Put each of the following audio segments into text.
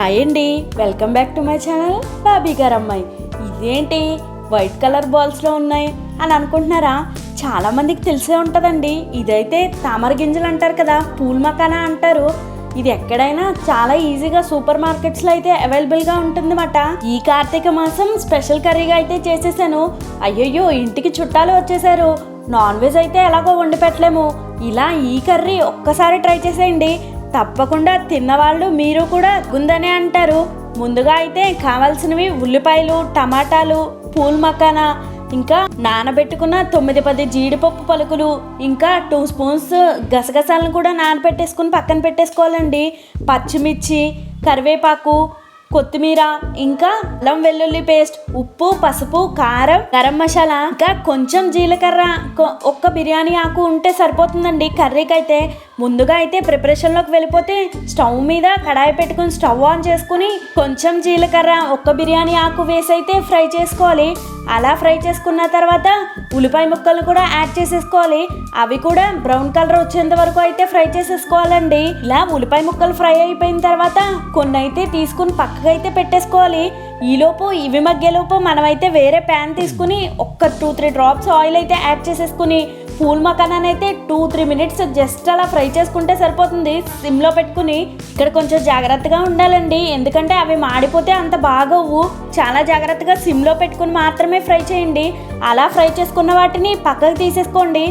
Hi అండి welcome back to my channel Bobby గారు అమ్మాయి ఇదేంటి? వైట్ కలర్ బాల్స్లో ఉన్నాయి అని అనుకుంటున్నారా? చాలామందికి తెలిసే ఉంటుందండి. ఇదైతే తామర గింజలు అంటారు కదా పూల్ మకానా అంటారు. ఇది ఎక్కడైనా చాలా ఈజీగా సూపర్ మార్కెట్స్లో అయితే అవైలబుల్గా ఉంటుందన్నమాట. ఈ కార్తీక మాసం స్పెషల్ కర్రీగా అయితే చేసేసాను. అయ్యయ్యో ఇంటికి చుట్టాలు వచ్చేసారు. నాన్ వెజ్ అయితే ఎలాగో వండి పెట్టలేము. ఇలా ఈ కర్రీ ఒక్కసారి ట్రై చేసేయండి. తప్పకుండా తిన్నవాళ్ళు మీరు కూడా గుందనే అంటారు. ముందుగా అయితే కావాల్సినవి ఉల్లిపాయలు టమాటాలు పూల్ మకానా ఇంకా నానబెట్టుకున్న తొమ్మిది పది జీడిపప్పు పలుకులు ఇంకా టూ స్పూన్స్ గసగసాలను కూడా నానబెట్టేసుకుని పక్కన పెట్టేసుకోవాలండి. పచ్చిమిర్చి కరివేపాకు కొత్తిమీర ఇంకా అల్లం వెల్లుల్లి పేస్ట్ ఉప్పు పసుపు కారం గరం మసాలా ఇంకా కొంచెం జీలకర్ర. ఒక్క బిర్యానీ ఆకు ఉంటే సరిపోతుందండి. కర్రీకి అయితే ముందుగా అయితే ప్రిపరేషన్లోకి వెళ్ళిపోతే స్టవ్ మీద కడాయి పెట్టుకుని స్టవ్ ఆన్ చేసుకుని కొంచెం జీలకర్ర ఒక్క బిర్యానీ ఆకు వేసి అయితే ఫ్రై చేసుకోవాలి. అలా ఫ్రై చేసుకున్న తర్వాత ఉల్లిపాయ ముక్కలు కూడా యాడ్ చేసేసుకోవాలి. అవి కూడా బ్రౌన్ కలర్ వచ్చేంత వరకు అయితే ఫ్రై చేసేసుకోవాలండి. ఇలా ఉల్లిపాయ ముక్కలు ఫ్రై అయిపోయిన తర్వాత కొన్ని అయితే తీసుకుని పక్కకు అయితే పెట్టేసుకోవాలి. ఈలోపు ఇవి మగ్గేలోపు మనమైతే వేరే ప్యాన్ తీసుకుని ఒక్క టూ త్రీ డ్రాప్స్ ఆయిల్ అయితే యాడ్ చేసేసుకుని పూల్ మకానాన్ని అయితే టూ త్రీ మినిట్స్ జస్ట్ అలా ఫ్రై చేసుకుంటే సరిపోతుంది. సిమ్లో పెట్టుకుని ఇక్కడ కొంచెం జాగ్రత్తగా ఉండాలండి. ఎందుకంటే అవి మాడిపోతే అంత బాగోవు. చాలా జాగ్రత్తగా సిమ్లో పెట్టుకుని మాత్రమే ఫ్రై చేయండి. అలా ఫ్రై చేసుకున్న వాటిని పక్కకు తీసేసుకోండి.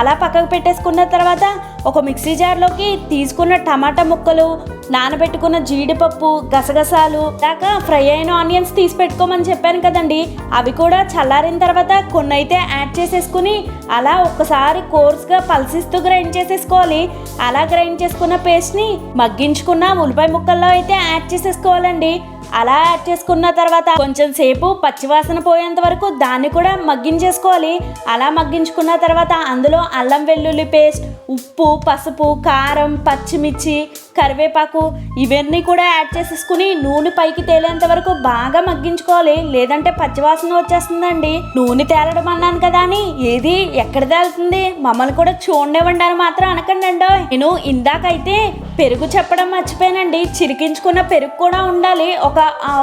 అలా పక్కకు పెట్టేసుకున్న తర్వాత ఒక మిక్సీ జార్లోకి తీసుకున్న టమాటా ముక్కలు నానబెట్టుకున్న జీడిపప్పు గసగసాలు దాకా ఫ్రై అయిన ఆనియన్స్ తీసి పెట్టుకోమని చెప్పాను కదండి. అవి కూడా చల్లారిన తర్వాత కొన్ని అయితే యాడ్ చేసేసుకుని అలా ఒక్కసారి కోర్స్గా పల్సిస్తూ గ్రైండ్ చేసేసుకోవాలి. అలా గ్రైండ్ చేసుకున్న పేస్ట్ని మగ్గించుకున్న ఉల్లిపాయ ముక్కల్లో అయితే యాడ్ చేసేసుకోవాలండి. అలా యాడ్ చేసుకున్న తర్వాత కొంచెం సేపు పచ్చివాసన పోయేంత వరకు దాన్ని కూడా మగ్గించేసుకోవాలి. అలా మగ్గించుకున్న తర్వాత అందులో అల్లం వెల్లుల్లి పేస్ట్ ఉప్పు పసుపు కారం పచ్చిమిర్చి కరివేపాకు ఇవన్నీ కూడా యాడ్ చేసేసుకుని నూనె పైకి తేలేంత వరకు బాగా మగ్గించుకోవాలి. లేదంటే పచ్చివాసన వచ్చేస్తుందండి. నూనె తేలడం అన్నాను కదా అని. ఏది? ఎక్కడ తేలుతుంది? మమ్మల్ని కూడా చూడనివ్వండి అని మాత్రం అనకండి అండో నేను ఇందాకైతే పెరుగు చెప్పడం మర్చిపోయానండి. చిరికించుకున్న పెరుగు కూడా ఉండాలి. ఒక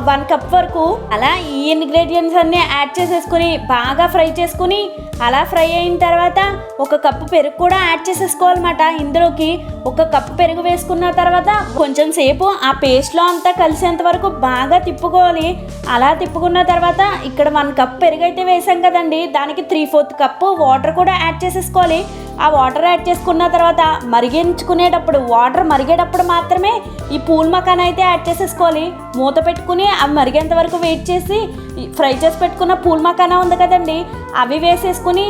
వన్ కప్ వరకు. అలా ఈ ఇంగ్రీడియంట్స్ అన్ని యాడ్ చేసేసుకుని బాగా ఫ్రై చేసుకుని అలా ఫ్రై అయిన తర్వాత ఒక కప్పు పెరుగు కూడా యాడ్ చేసేసుకోవాలన్నమాట. ఇందులోకి ఒక కప్పు పెరుగు వేసుకున్న తర్వాత కొంచెం సేపు ఆ పేస్ట్లో అంతా కలిసేంత వరకు బాగా తిప్పుకోవాలి. అలా తిప్పుకున్న తర్వాత ఇక్కడ వన్ కప్ పెరుగు అయితే వేసాం కదండి. దానికి త్రీ ఫోర్త్ కప్పు వాటర్ కూడా యాడ్ చేసేసుకోవాలి. ఆ వాటర్ యాడ్ చేసుకున్న తర్వాత మరిగించుకునేటప్పుడు వాటర్ మరిగేటప్పుడు మాత్రమే ఈ పూల్ మకాన్ అయితే యాడ్ చేసేసుకోవాలి. మూత పెట్టుకుని అవి మరిగేంత వరకు వెయిట్ చేసి ఫ్రై చేసి పెట్టుకున్న పూల్ మకానా ఉంది కదండి అవి వేసేసుకుని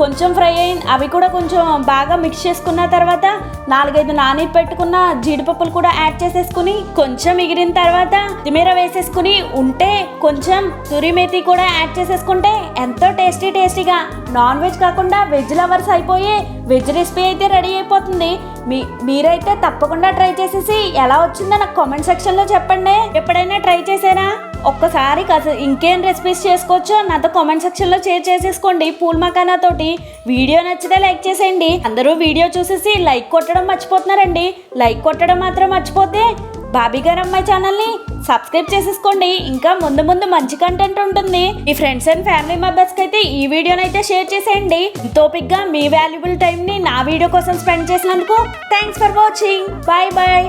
కొంచెం ఫ్రై అయిన అవి కూడా కొంచెం బాగా మిక్స్ చేసుకున్న తర్వాత నాలుగైదు నాని పెట్టుకున్న జీడిపప్పులు కూడా యాడ్ చేసేసుకుని కొంచెం మిగిలిన తర్వాత కొత్తిమీర వేసేసుకుని ఉంటే కొంచెం తురిమేతి కూడా యాడ్ చేసేసుకుంటే ఎంతో టేస్టీ టేస్టీగా నాన్ వెజ్ కాకుండా వెజ్ లవర్స్ అయిపోయి వెజ్ రెసిపీ అయితే రెడీ అయిపోతుంది. మీ మీరైతే తప్పకుండా ట్రై చేసేసి ఎలా వచ్చిందో నాకు కామెంట్ సెక్షన్లో చెప్పండి. ఎప్పుడైనా ట్రై చేశారా? ఒక్కసారి కాస్త ఇంకేం రెసిపీస్ చేసుకోవచ్చో నాతో కామెంట్ సెక్షన్లో షేర్ చేసేసుకోండి. పూల్ మకానా తోటి వీడియో నచ్చితే లైక్ చేసేయండి. అందరూ వీడియో చూసేసి లైక్ కొట్టడం మర్చిపోతున్నారండి. లైక్ కొట్టడం మాత్రం మర్చిపోతే బాబీ గారు అమ్మాయి ఛానల్ని సబ్స్క్రైబ్ చేసేసుకోండి. ఇంకా ముందు ముందు మంచి కంటెంట్ ఉంటుంది. మీ ఫ్రెండ్స్ అండ్ ఫ్యామిలీ మెంబర్స్కి అయితే ఈ వీడియోని అయితే షేర్ చేసేయండి. టోపిక్గా మీ వాల్యుబుల్ టైంని నా వీడియో కోసం స్పెండ్ చేసినందుకు thanks for watching bye bye